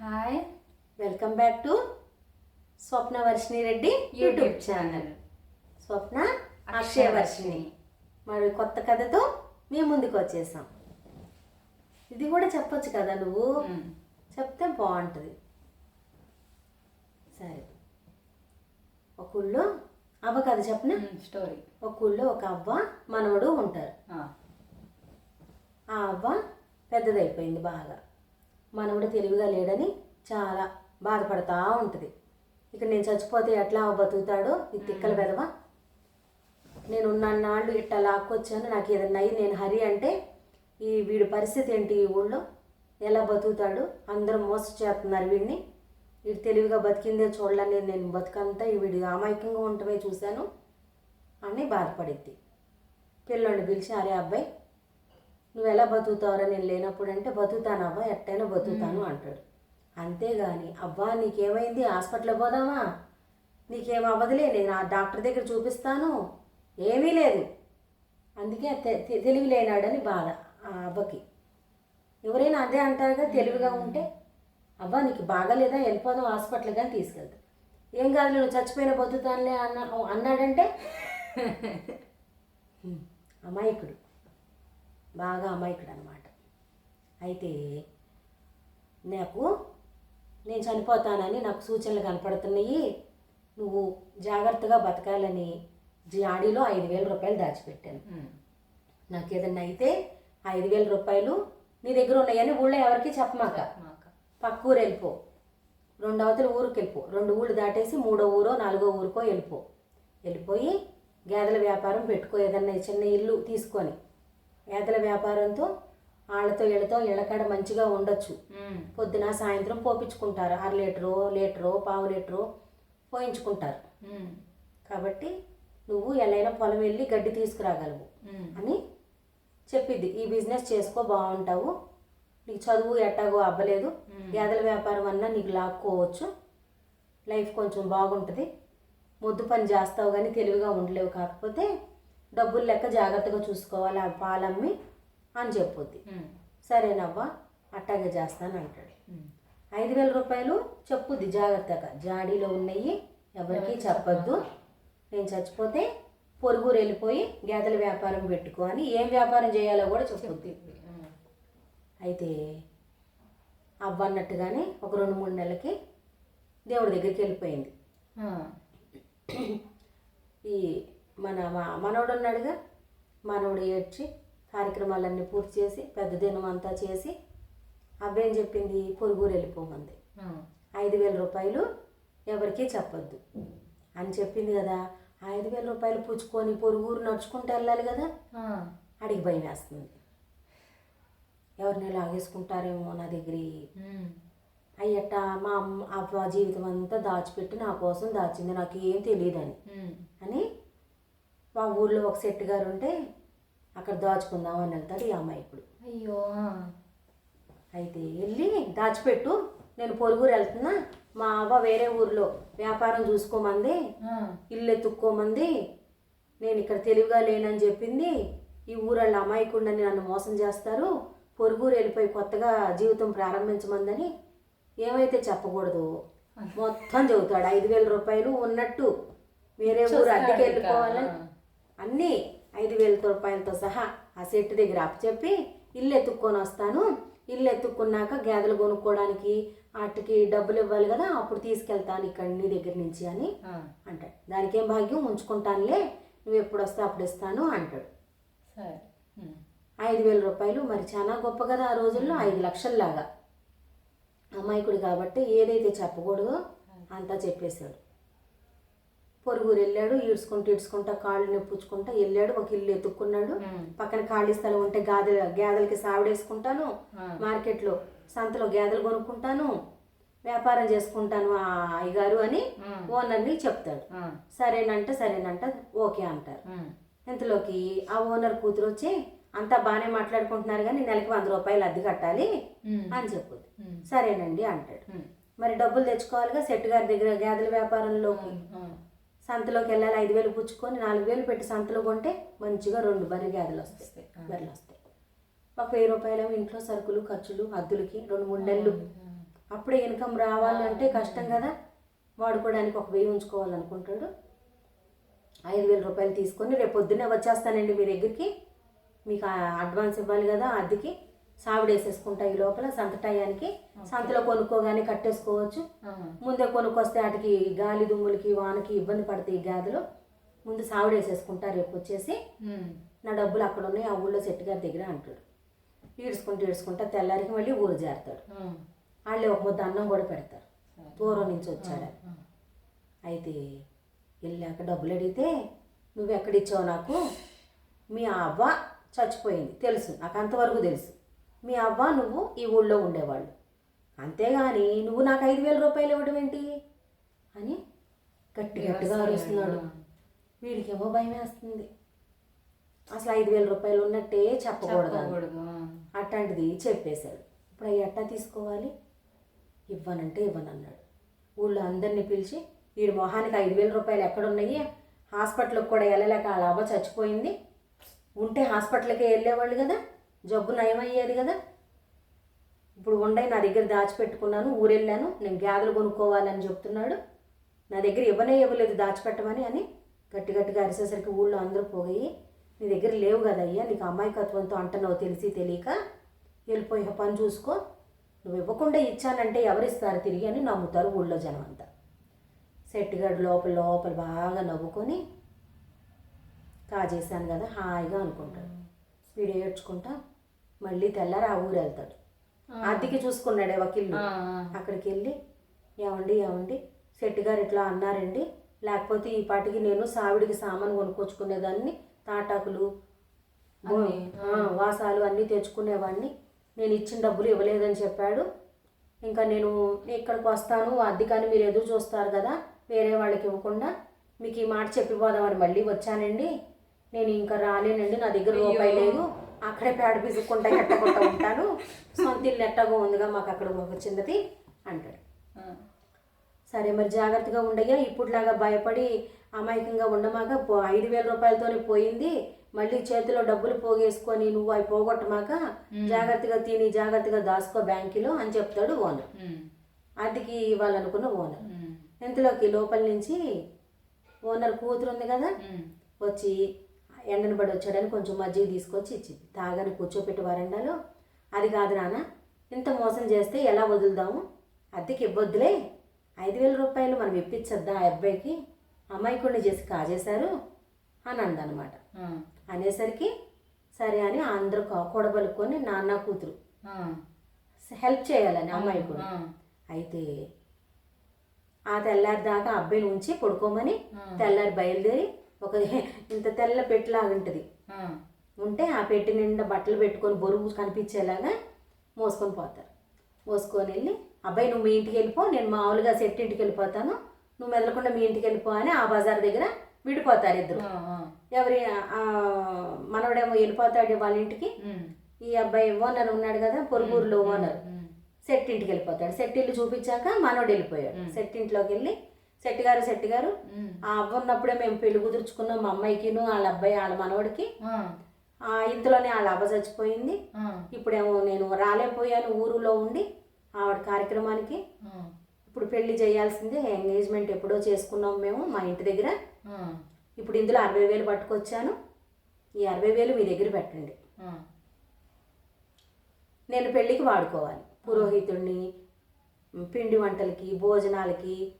Hi welcome back to Swapna Varshini Reddy YouTube channel Swapna Akshaya Varshini మరి కొత్త కథతో మీ ముందుకు వచ్చేసాం. ఇది కూడా చెప్పొచ్చు కదా నువ్వు? చెప్తే బాగుంటుంది. సరే. ఒక ఊళ్ళో అవ్వ కథ చెప్పనా? స్టోరీ ఒక ఊళ్ళో ఒక అవ్వ మనవడు ఉంటారు. ఆ అవ్వ పెద్దదైపోయింది బాగా. మనవడు తెలివిగా లేడని చాలా బాధపడతా ఉంటుంది. ఇక నేను చచ్చిపోతే ఎట్లా బతుకుతాడో ఈ తిక్కల వెదవ నేను నాళ్ళు ఇట్లా లాక్కొచ్చాను నాకు ఏదన్నా అయ్యి నేను హరి అంటే ఈ వీడి పరిస్థితి ఏంటి ఈ ఊళ్ళో? ఎలా బతుకుతాడు? అందరూ మోసం చేస్తున్నారు వీడిని. వీడు తెలివిగా బతికిందే చూడాలని నేను బతుకంతా ఈ వీడి అమాయకంగా ఉండటమే చూశాను అని బాధపడిద్ది. పిల్లోని పిలిచి అరే అబ్బాయి నువ్వు ఎలా బతుకుతావురా? నేను లేనప్పుడు అంటే బతుకుతాను అవ్వ ఎట్టైనా బతుకుతాను అంటాడు. అంతేగాని అవ్వా నీకేమైంది? హాస్పిటల్కి పోదామా? నీకేం అవ్వదులే నేను ఆ డాక్టర్ దగ్గర చూపిస్తాను. ఏమీ లేదు. అందుకే తెలివి లేనాడని బాధ ఆ అవ్వకి. ఎవరైనా అదే అంటారుగా తెలివిగా ఉంటే అవ్వ నీకు బాగాలేదా? వెళ్ళిపోదాం హాస్పిటల్కి అని తీసుకెళ్తా ఏం కాదు నువ్వు చచ్చిపోయిన బతుకుతానులే అన్న అన్నాడంటే అమాయకుడు. బాగా అమాయకుడు అనమాట అయితే నాకు నేను చనిపోతానని నాకు సూచనలు కనపడుతున్నాయి. నువ్వు జాగ్రత్తగా బతకాలని జాడీలో ఐదు వేల రూపాయలు దాచిపెట్టాను. నాకు ఏదన్నా అయితే ఐదు వేల రూపాయలు నీ దగ్గర ఉన్నాయని ఊళ్ళో ఎవరికి చెప్పమాక. పక్క ఊరు వెళ్ళిపో. రెండు అవతల ఊరికి వెళ్ళిపో. రెండు ఊళ్ళు దాటేసి మూడో ఊరో నాలుగో ఊరికో వెళ్ళిపో. వెళ్ళిపోయి గేదెల వ్యాపారం పెట్టుకో ఏదన్నా చిన్న ఇల్లు తీసుకొని. గేదెల వ్యాపారంతో వాళ్ళతో వీళ్ళతో ఇళ్ళకాడ మంచిగా ఉండొచ్చు. పొద్దున సాయంత్రం పోపించుకుంటారు అర లీటరు లీటరు పావు లీటరు పోయించుకుంటారు. కాబట్టి నువ్వు ఎలాగైనా పొలం వెళ్ళి గడ్డి తీసుకురాగలవు అని చెప్పిద్ది. ఈ బిజినెస్ చేసుకో బాగుంటావు. నీకు చదువు ఎట్టాగో అవ్వలేదు. గేదెల వ్యాపారం అన్నా నీకు లాక్కోవచ్చు. లైఫ్ కొంచెం బాగుంటుంది. ముద్దు పని చేస్తావు కానీ తెలివిగా ఉండలేవు. కాకపోతే డబ్బులు లెక్క జాగ్రత్తగా చూసుకోవాలి ఆ పాలమ్మి అని చెప్పుద్ది. సరేనవ్వా అట్టాగే చేస్తాను అంటాడు. ఐదు వేల రూపాయలు చెప్పుద్ది జాగ్రత్తగా. జాడీలో ఉన్నాయి ఎవరికి చెప్పొద్దు. నేను చచ్చిపోతే పొరుగురు వెళ్ళిపోయి గేదెల వ్యాపారం పెట్టుకో అని ఏం వ్యాపారం చేయాలో కూడా చెప్పుద్ది. అయితే అవ్వన్నట్టుగానే ఒక రెండు మూడు నెలలకి దేవుడి దగ్గరికి వెళ్ళిపోయింది. ఈ మన మా- మనవడు ఉన్నాడుగా మనవడు ఏడ్చి కార్యక్రమాలన్నీ పూర్తి చేసి పెద్ద దినం అంతా చేసి అవ్వేం చెప్పింది? పొరుగురు వెళ్ళిపోమంది. ఐదు వేల రూపాయలు ఎవరికీ చెప్పొద్దు. అని చెప్పింది కదా ఐదు వేల రూపాయలు పుచ్చుకొని పొరుగురు నడుచుకుంటూ వెళ్ళాలి కదా. అడిగి భయం వేస్తుంది. ఎవరిని లాగేసుకుంటారేమో నా దగ్గర. అయ్యట మా అమ్మ అవ్వ జీవితం అంతా దాచిపెట్టి నా కోసం దాచింది. నాకు ఏం తెలియదని అని మా ఊర్లో ఒక సెట్ గారు ఉంటే అక్కడ దాచుకుందాం అని వెళ్తాడు ఈ అమ్మాయి ఇప్పుడు. అయ్యో. అయితే వెళ్ళి దాచిపెట్టు నేను పొరుగురు వెళ్తున్నా మా అవ్వ వేరే ఊర్లో వ్యాపారం చూసుకోమంది ఇల్లు ఎత్తుక్కోమంది నేను ఇక్కడ తెలివిగా లేనని చెప్పింది ఈ ఊరళ్ళ అమాయకుండని నన్ను మోసం చేస్తారు పొరుగురు వెళ్ళిపోయి కొత్తగా జీవితం ప్రారంభించమందని ఏమైతే చెప్పకూడదు మొత్తం చెబుతాడు. ఐదు వేల రూపాయలు ఉన్నట్టు వేరే ఊరు అద్దెకి వెళ్ళిపోవాలని అన్నీ ఐదు వేల రూపాయలతో సహా ఆ సెట్ దగ్గర అప్పచెప్పి ఇల్లు ఎత్తుక్కొని వస్తాను. ఇల్లు ఎత్తుక్కున్నాక గేదెలు కొనుక్కోవడానికి వాటికి డబ్బులు ఇవ్వాలి కదా అప్పుడు తీసుకెళ్తాను ఇక్కడ నీ దగ్గర నుంచి అని అంటాడు. దానికి ఏం భాగ్యం? ఉంచుకుంటానులే. నువ్వు ఎప్పుడు వస్తే అప్పుడు ఇస్తాను అంటాడు. సరే. ఐదు వేల రూపాయలు మరి చాలా గొప్ప కదా ఆ రోజుల్లో ఐదు లక్షల్లాగా. అమాయకుడు కాబట్టి ఏదైతే చెప్పకూడదో అంతా చెప్పేశాడు. పొరుగురు వెళ్ళాడు ఈడ్చుకుంటూ ఈడ్చుకుంటా కాళ్ళు నొప్పుచ్చుకుంటా వెళ్ళాడు ఒక ఇల్లు ఎత్తుక్కున్నాడు. పక్కన ఖాళీ స్థలం ఉంటే గాదెల గేదెలకి సావిడేసుకుంటాను. మార్కెట్లో సంతలో గేదెలు కొనుక్కుంటాను వ్యాపారం చేసుకుంటాను ఆ అయ్యగారు అని ఓనర్ని చెప్తాడు. సరేనంటే సరేనంట ఓకే అంటారు. ఇంతలోకి ఆ ఓనర్ కూతురు వచ్చి అంతా బాగానే మాట్లాడుకుంటున్నారు కానీ నెలకి వంద రూపాయలు అద్దె కట్టాలి అని చెప్పుద్ది. సరేనండి అంటాడు. మరి డబ్బులు తెచ్చుకోవాలిగా సెట్ గారి దగ్గర గేదెల వ్యాపారంలోకి. సంతలోకి వెళ్ళాలి ఐదు వేలు పుచ్చుకొని నాలుగు వేలు పెట్టి సంతలో కొంటే మంచిగా రెండు బర్రె గేదెలు వస్తాయి బర్రెలు వస్తాయి. ఒక వెయ్యి రూపాయలు ఇంట్లో సరుకులు ఖర్చులు అద్దులకి రెండు మూడు నెలలు. అప్పుడే ఇన్కమ్ రావాలంటే కష్టం కదా. వాడుకోవడానికి ఒక వెయ్యి ఉంచుకోవాలనుకుంటాడు. ఐదు వేల రూపాయలు తీసుకొని రేపు పొద్దున్నే వచ్చేస్తానండి మీ దగ్గరికి. మీకు అడ్వాన్స్ ఇవ్వాలి కదా అద్దెకి. సావిడ వేసేసుకుంటా ఈ లోపల సంత టయానికి. సంతలో కొనుక్కోగానే కట్టేసుకోవచ్చు. ముందే కొనుక్కొస్తే వాటికి గాలి దుమ్ములకి వానకి ఇబ్బంది పడతాయి ఈ గాదిలో. ముందు సావిడ వేసేసుకుంటా రేపు వచ్చేసి నా డబ్బులు అక్కడ ఉన్నాయి ఆ ఊళ్ళో సెట్ గారి దగ్గర అంటాడు. ఈడ్చుకుంటూ ఈడ్చుకుంటా తెల్లారికి మళ్ళీ ఊరు చేరతాడు వాళ్ళే ఒక ముద్ద అన్నం కూడా పెడతారు. దూరం నుంచి వచ్చాడు. అయితే వెళ్ళాక డబ్బులు అడిగితే నువ్వు ఎక్కడిచ్చావు నాకు? మీ అవ్వ చచ్చిపోయింది. తెలుసు నాకు అంతవరకు తెలుసు. మీ అవ్వ నువ్వు ఈ ఊళ్ళో ఉండేవాళ్ళు. అంతేగాని నువ్వు నాకు ఐదు వేల రూపాయలు ఇవ్వడం ఏంటి? అని గట్టి గట్టిగా అరుస్తున్నాడు. వీడికేమో భయం వేస్తుంది అసలు ఐదు వేల రూపాయలు ఉన్నట్టే చెప్పకూడదు ఆ. అట్లాంటిది చెప్పేశాడు. ఇప్పుడు అవి ఎట్టా తీసుకోవాలి? ఇవ్వనంటే ఇవ్వనన్నాడు. ఊళ్ళో అందరినీ పిలిచి వీడి మొహానికి ఐదు వేల రూపాయలు ఎక్కడున్నాయి? హాస్పిటల్కి కూడా వెళ్ళలేక వాళ్ళ అవ్వ చచ్చిపోయింది. ఉంటే హాస్పిటల్కే వెళ్ళేవాళ్ళు కదా. జబ్బు నయమయ్యేది కదా. ఇప్పుడు ఉండయి నా దగ్గర దాచిపెట్టుకున్నాను ఊరెళ్ళాను నేను గ్యాదలు కొనుక్కోవాలని చెప్తున్నాడు. నా దగ్గర ఇవ్వనే ఇవ్వలేదు దాచిపెట్టమని అని గట్టి గట్టిగా అరిసేసరికి ఊళ్ళో అందరూ పోయి నీ దగ్గర లేవు కదయ్యా నీకు అమాయకత్వంతో అంటున్నావు తెలిసి తెలియక వెళ్ళిపోయి పని చూసుకో. నువ్వు ఇవ్వకుండా ఇచ్చానంటే ఎవరిస్తారు తిరిగి అని నమ్ముతారు ఊళ్ళో జనం అంతా. సెట్టిగాడు లోపల లోపల బాగా నవ్వుకొని కాజేశాను కదా హాయిగా అనుకుంటాడు. వీడు ఏడ్చుకుంటా మళ్ళీ తెల్లారి ఆ ఊరు వెళ్తాడు. అద్దెకి చూసుకున్నాడే వకీల్ని. అక్కడికి వెళ్ళి ఏమండి ఏమండి శెట్టి గారు ఇట్లా అన్నారండి. లేకపోతే ఈ పాటికి నేను సావిడికి సామాను కొనుక్కొచ్చుకునేదాన్ని తాటాకులు వాసాలు అన్నీ తెచ్చుకునేవాడిని. నేను ఇచ్చిన డబ్బులు ఇవ్వలేదని చెప్పాడు. ఇంకా నేను ఇక్కడికి వస్తాను అద్దెకాని మీరు ఎదురు చూస్తారు కదా వేరే వాళ్ళకి ఇవ్వకుండా మీకు ఈ మాట చెప్పిపోదామని మళ్ళీ వచ్చానండి. నేను ఇంకా రాలేనండి నా దగ్గర రూపాయి లేదు. అక్కడే పేడ పిసుక్కుంటా ఎట్టకుండా ఉంటాను. సొంత ఇల్లు ఎట్టగా ఉందిగా మాకు అక్కడ ఒక చిన్నది అంటాడు. సరే మరి జాగ్రత్తగా ఉండయ్యా ఇప్పుడులాగా భయపడి అమాయకంగా ఉండమాక ఐదు వేల రూపాయలతోనే పోయింది. మళ్ళీ చేతిలో డబ్బులు పోగేసుకొని నువ్వు అవి పోగొట్టమాక జాగ్రత్తగా తిని జాగ్రత్తగా దాసుకో బ్యాంకులో అని చెప్తాడు ఓనర్. ఉమ్, అద్దెకి ఇవ్వాలనుకున్న ఓనర్. ఇంతలోకి లోపల నుంచి ఓనర్ కూతురు ఉంది కదా. వచ్చి ఎండను పడి వచ్చాడని కొంచెం మజ్జిగ తీసుకొచ్చి ఇచ్చింది. తాగని కూర్చోపెట్టి వరండాలో. అది కాదు నాన్న ఇంత మోసం చేస్తే ఎలా వదులుదాము? అద్దెకి ఇవ్వద్దులే. ఐదు వేల రూపాయలు మనం ఇప్పించద్దా ఆ అబ్బాయికి? అమాయకుడిని చేసి కాజేశారు? అని అందనమాట. అనేసరికి సరే అని అందరూ కూడబలుకొని నాన్న కూతురు. హెల్ప్ చేయాలని అమ్మాయికుడు ఆ, అయితే ఆ తెల్లారి దాకా అబ్బాయిని ఉంచి పడుకోమని. తెల్లారి బయలుదేరి ఒక ఇంత తెల్ల పెట్టిలాగా ఉంటుంది. ఉంటే ఆ పెట్టి నిండా బట్టలు పెట్టుకొని బరువు కనిపించేలాగా మోసుకొని పోతారు. మోసుకొని వెళ్ళి అబ్బాయి నువ్వు మీ ఇంటికి వెళ్ళిపో నేను మామూలుగా సెట్ ఇంటికి వెళ్ళిపోతాను. నువ్వు మెదలకుండా మీ ఇంటికి వెళ్ళిపో అని ఆ బజార్ దగ్గర విడిపోతారు ఇద్దరు. ఎవరి మనవడేమో వెళ్ళిపోతాడు వాళ్ళ ఇంటికి. ఈ అబ్బాయి ఓనర్ ఉన్నాడు కదా పొరుగురులో ఓనర్. సెట్ ఇంటికి వెళ్ళిపోతాడు. సెట్ ఇల్లు చూపించాక మనోడు వెళ్ళిపోయాడు. సెట్ ఇంట్లోకి వెళ్ళి సెట్ గారు సెట్ గారు. ఆ అవ్వ ఉన్నప్పుడే మేము పెళ్ళి కుదుర్చుకున్నాం మా అమ్మాయికిను వాళ్ళ అబ్బాయి వాళ్ళ మనవడికి. ఆ, ఇంతలోనే వాళ్ళ అవ్వ చచ్చిపోయింది. ఇప్పుడేమో నేను రాలేకపోయాను ఊరిలో ఉండి ఆవిడ కార్యక్రమానికి. ఇప్పుడు పెళ్ళి చేయాల్సిందే ఎంగేజ్మెంట్ ఎప్పుడో చేసుకున్నాం మేము మా ఇంటి దగ్గర. ఇప్పుడు ఇందులో అరవై వేలు పట్టుకొచ్చాను. ఈ అరవై వేలు మీ దగ్గర పెట్టండి. నేను పెళ్ళికి వాడుకోవాలి. పురోహితుడిని పిండి వంటలకి భోజనాలకి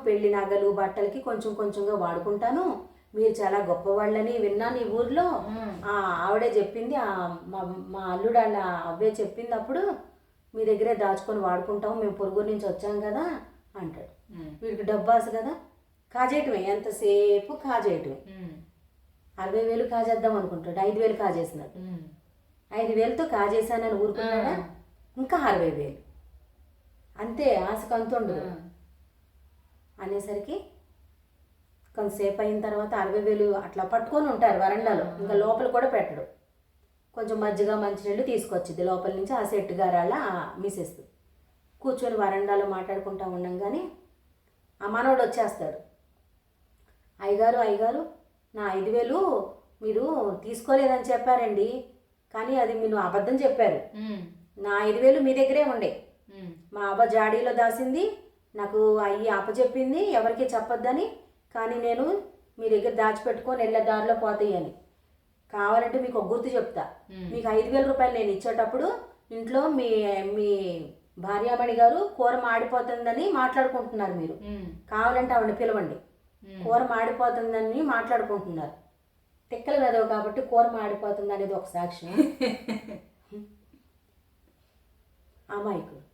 పెళ్ళి నగలు బట్టలకి కొంచెం కొంచెంగా వాడుకుంటాను. మీరు చాలా గొప్పవాళ్ళని విన్నాను ఈ ఊర్లో. ఆ, ఆవిడే చెప్పింది ఆ, మా మా అల్లుడు వాళ్ళ అవ్వే చెప్పింది అప్పుడు మీ దగ్గరే దాచుకొని వాడుకుంటాం మేము పొరుగు నుంచి వచ్చాం కదా అంటాడు. వీడికి డబ్బాసు కదా? కాజేయటమే ఎంతసేపు కాజేయటమే? అరవై వేలు కాజేద్దాం అనుకుంటాడు ఐదు వేలు కాజేసినాడు. ఐదు వేలతో కాజేశానని ఊరుకున్నాడా? ఇంకా అరవై వేలు. అంతే ఆశకు అంత ఉండదు. అనేసరికి కొంతసేపు అయిన తర్వాత అరవై వేలు అట్లా పట్టుకొని ఉంటారు వరండాలో. ఇంకా లోపల కూడా పెట్టడు. కొంచెం మజ్జిగ మంచినీళ్ళు తీసుకొచ్చింది లోపల నుంచి ఆ సెట్ గారాల మిసెస్ కూర్చొని వరండాలో మాట్లాడుకుంటా ఉండంగానే ఆ మనవడు వచ్చేస్తాడు. అయ్యగారు అయ్యగారు నా ఐదు వేలు మీరు తీసుకోలేదని చెప్పారండి. కానీ అది మీరు అబద్ధం చెప్పారు. నా ఐదు వేలు మీ దగ్గరే ఉండే. మా అవ్వ జాడీలో దాసింది. నాకు అయ్యి అప్పచెప్పింది ఎవరికి చెప్పొద్దని. కానీ నేను మీ దగ్గర దాచిపెట్టుకొని వెళ్ళే దారిలో పోతాయి అని కావాలంటే మీకు ఒక గుర్తు చెప్తా. మీకు ఐదు వేల రూపాయలు నేను ఇచ్చేటప్పుడు ఇంట్లో మీ మీ భార్యామణి గారు కూర మాడిపోతుందని మాట్లాడుకుంటున్నారు మీరు. కావాలంటే ఆవిడని పిలవండి. కూర మాడిపోతుందని మాట్లాడుకుంటున్నారు. తిక్కలు కదవు కాబట్టి కూర మాడిపోతుంది అనేది ఒక సాక్ష్యం. అమాయకు ఉమ్.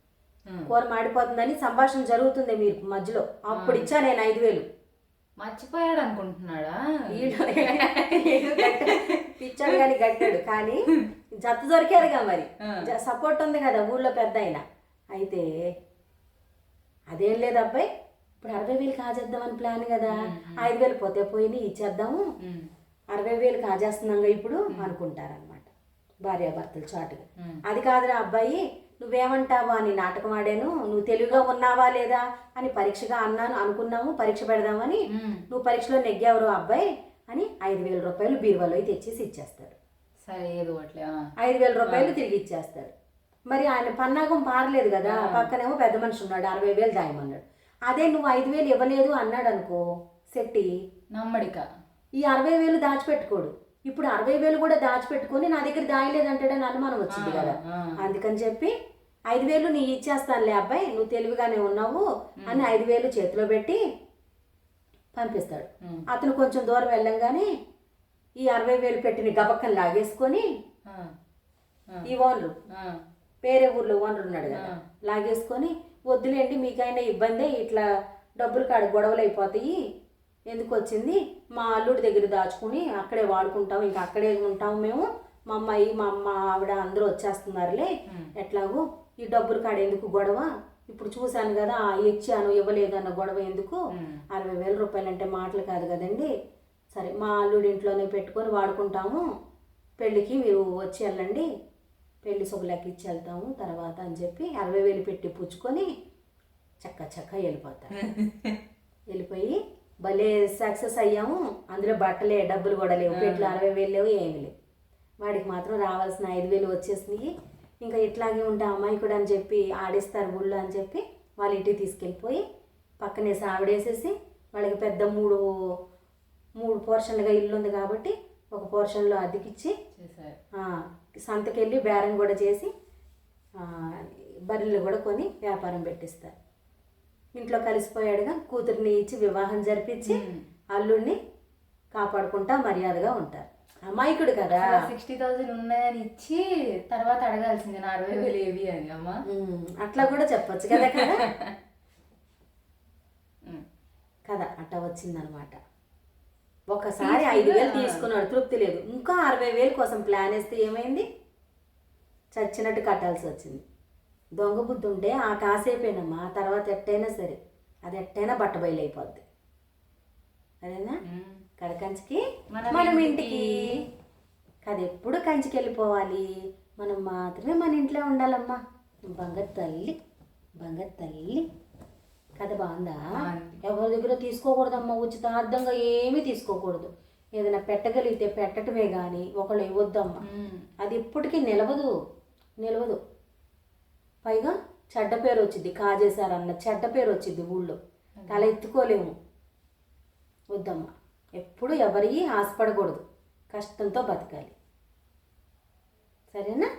కూర మాడిపోతుందని సంభాషణ జరుగుతుంది మీరు మధ్యలో. అప్పుడు ఇచ్చా నేను ఐదు వేలు. మర్చిపోయాడు అనుకుంటున్నాడా? పిచ్చాడు కానీ గట్టాడు కానీ జత దొరికారుగా మరి. సపోర్ట్ ఉంది కదా ఊళ్ళో పెద్ద ఆయన అయితే అదేం లేదు అబ్బాయి. ఇప్పుడు అరవై వేలు కాజేద్దామని ప్లాన్ కదా. ఐదు వేలు పోతే పోయి ఇచ్చేద్దాము. అరవై వేలు కాజేస్తున్నాగా ఇప్పుడు అనుకుంటారనమాట భార్యాభర్తలు చాటుగా. అది కాదురా అబ్బాయి. నువ్వేమంటావా అని నాటకం ఆడాను? నువ్వు తెలివిగా ఉన్నావా లేదా అని పరీక్షగా అన్నాను అనుకున్నాము పరీక్ష పెడదామని. నువ్వు పరీక్షలో నెగ్గావురు అబ్బాయి అని ఐదు వేల రూపాయలు బీరువాలో తెచ్చేసి ఇచ్చేస్తాడు. సరే ఏదో. ఐదు వేల రూపాయలు తిరిగి ఇచ్చేస్తాడు. మరి ఆయన పన్నాగం పారలేదు కదా పక్కనేమో పెద్ద మనిషి ఉన్నాడు అరవై వేలు దాయమన్నాడు. అదే నువ్వు ఐదు వేలు ఇవ్వలేదు అన్నాడు అనుకో శెట్టి నమ్మడిక. ఈ అరవై వేలు దాచిపెట్టుకోడు. ఇప్పుడు అరవై వేలు కూడా దాచిపెట్టుకొని నా దగ్గర దాయలేదంటాడని అనుమానం వచ్చింది కదా. అందుకని చెప్పి ఐదు వేలు నీ ఇచ్చేస్తానులే అబ్బాయి నువ్వు తెలివిగానే ఉన్నావు అని ఐదు వేలు చేతిలో పెట్టి పంపిస్తాడు. అతను కొంచెం దూరం వెళ్ళంగానే ఈ అరవై వేలు పెట్టిన గబక్కని లాగేసుకొని. ఈ ఓనరు. వేరే ఊర్లో ఓనర్ ఉన్నాడు కదా లాగేసుకొని వద్దులేండి మీకైనా ఇబ్బందే ఇట్లా డబ్బులు కాడ గొడవలు అయిపోతాయి ఎందుకు వచ్చింది? మా అల్లుడి దగ్గర దాచుకుని అక్కడే వాడుకుంటాం ఇంకా అక్కడే ఉంటాం మేము. మా అమ్మాయి మా అమ్మ ఆవిడ అందరూ వచ్చేస్తున్నారులే. ఎట్లాగూ? ఈ డబ్బులు కాడ ఎందుకు గొడవ? ఇప్పుడు చూశాను కదా ఇచ్చాను ఇవ్వలేదన్న గొడవ ఎందుకు? అరవై వేల రూపాయలు అంటే మాటలు కాదు కదండి. సరే మా అల్లుడి ఇంట్లోనే పెట్టుకొని వాడుకుంటాము. పెళ్ళికి మీరు వచ్చి వెళ్ళండి. పెళ్ళి శుభలకి ఇచ్చి వెళ్తాము తర్వాత అని చెప్పి అరవై వేలు పెట్టి పుచ్చుకొని చక్క చక్క వెళ్ళిపోతారు. వెళ్ళిపోయి భలే సక్సెస్ అయ్యాము. అందులో బట్టలే డబ్బులు కూడా లేవు. పెట్లు అరవై వేలు లేవు ఏమి లేవు. వాడికి మాత్రం రావాల్సిన ఐదు వేలు వచ్చేసినాయి. ఇంకా ఇట్లాగే ఉంటే అమాయకుడు అని చెప్పి ఆడిస్తారు ఊళ్ళో అని చెప్పి వాళ్ళ ఇంటికి తీసుకెళ్ళిపోయి పక్కనే సావిడేసేసి వాళ్ళకి పెద్ద మూడు మూడు పోర్షన్లుగా ఇల్లు ఉంది కాబట్టి ఒక పోర్షన్లో అద్దెకిచ్చి సంతకెళ్ళి బేరం కూడా చేసి బర్రెలు కూడా కొని వ్యాపారం పెట్టిస్తారు. ఇంట్లో కలిసిపోయాడుగా కూతుర్ని ఇచ్చి వివాహం జరిపించి అల్లుడిని కాపాడుకుంటా మర్యాదగా ఉంటారు. అమాయకుడు కదా. సిక్స్టీ థౌసండ్ ఉన్నాయని ఇచ్చి తర్వాత అడగాల్సింది నా అరవై వేలు ఏవి అని అమ్మా. అట్లా కూడా చెప్పొచ్చు కదా కదా. కదా అట్లా వచ్చిందనమాట. ఒకసారి ఐదు వేలు తీసుకున్నాడు తృప్తి లేదు. ఇంకా అరవై వేలు కోసం ప్లాన్ వేస్తే ఏమైంది? చచ్చినట్టు కట్టాల్సి వచ్చింది. దొంగ బుద్ధి ఉంటే ఆ కాసేపేనమ్మా తర్వాత ఎట్టయినా సరే. అది ఎట్టయినా బట్ట బయలైపోద్ది అదేనా ఉమ్. కథ కంచికి? మనం ఇంటికి. కథ ఎప్పుడు కంచికి వెళ్ళిపోవాలి మనం మాత్రమే మన ఇంట్లో ఉండాలమ్మా. బంగారు తల్లి బంగారు తల్లి. కథ బాగుందా. ఎవరి దగ్గర తీసుకోకూడదమ్మా ఉచితార్థంగా ఏమీ తీసుకోకూడదు. ఏదైనా పెట్టగలిగితే పెట్టటమే కానీ ఒకళ్ళు ఇవ్వద్దమ్మా. అది ఎప్పటికీ నిలవదు. నిలవదు. పైగా చెడ్డ పేరు వచ్చింది కాజేశారన్న చెడ్డ పేరు వచ్చింది ఊళ్ళో. తల ఎత్తుకోలేము. వద్దమ్మా ఎప్పుడు ఎవరి ఆశపడకూడదు. కష్టంతో బతకాలి. సరేనా?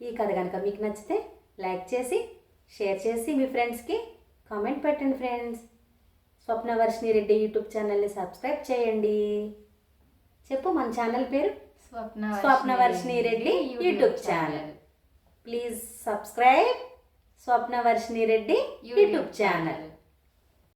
ఈ కథ కనుక మీకు నచ్చితే లైక్ చేసి షేర్ చేసి మీ ఫ్రెండ్స్కి కామెంట్ పెట్టండి ఫ్రెండ్స్. స్వప్నవర్షిణి రెడ్డి యూట్యూబ్ ఛానల్ని సబ్స్క్రైబ్ చేయండి. చెప్పు మన ఛానల్ పేరు? Swapna Swapnavarshini Reddy YouTube channel. Please subscribe Swapnavarshini Reddy YouTube channel